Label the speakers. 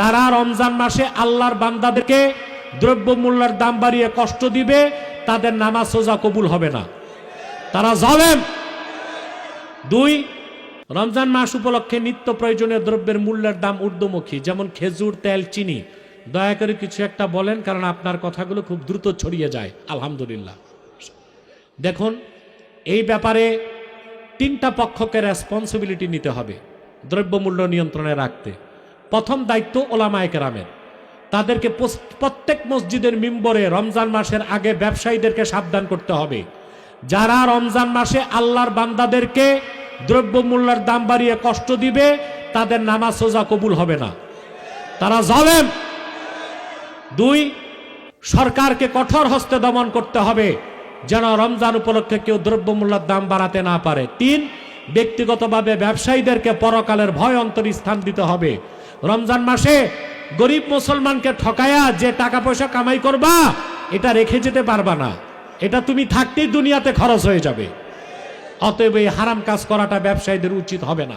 Speaker 1: যারা রমজান মাসে আল্লাহর বান্দাদেরকে দ্রব্যমূল্যের দাম বাড়িয়ে কষ্ট দিবে, তাদের নামাজ সোজা কবুল হবে না। তারা জালেম। দুই, রমজান মাস উপলক্ষে নিত্য প্রয়োজনীয় দ্রব্যের মূল্যের দাম ঊর্ধ্বমুখী, যেমন খেজুর, তেল, চিনি। দয়া করে কিছু একটা বলেন, কারণ আপনার কথাগুলো খুব দ্রুত ছড়িয়ে যায়। আলহামদুলিল্লাহ। দেখুন, এই ব্যাপারে তিনটা পক্ষকে রেসপন্সিবিলিটি নিতে হবে, দ্রব্যমূল্য নিয়ন্ত্রণে রাখতে। প্রথম দায়িত্ব ওলামায় কেরামের। তাদেরকে প্রত্যেক মসজিদের মিম্বরে রমজান মাসের আগে ব্যবসায়ীদেরকে সাবধান করতে হবে। যারা রমজান মাসে আল্লাহর বান্দাদেরকে দ্রব্যমূল্যের দাম বাড়িয়ে কষ্ট দিবে, তাদের নামাজ সোজা কবুল হবে না। তারা জালেম। দুই, সরকারকে কঠোর হস্তে দমন করতে হবে, যেন রমজান উপলক্ষে কেউ দ্রব্যমূল্যের দাম বাড়াতে না পারে। তিন, ব্যক্তিগতভাবে ব্যবসায়ীদেরকে পরকালের ভয় অন্তর স্থান দিতে হবে। রমজান মাসে গরিব মুসলমানকে ঠকায়া যে টাকা পয়সা কামাই করবা, এটা রেখে যেতে পারবা না। এটা তুমি থাকতেই দুনিয়াতে খরচ হয়ে যাবে। অতএব এই হারাম কাজ করাটা ব্যবসায়ীদের উচিত হবে না।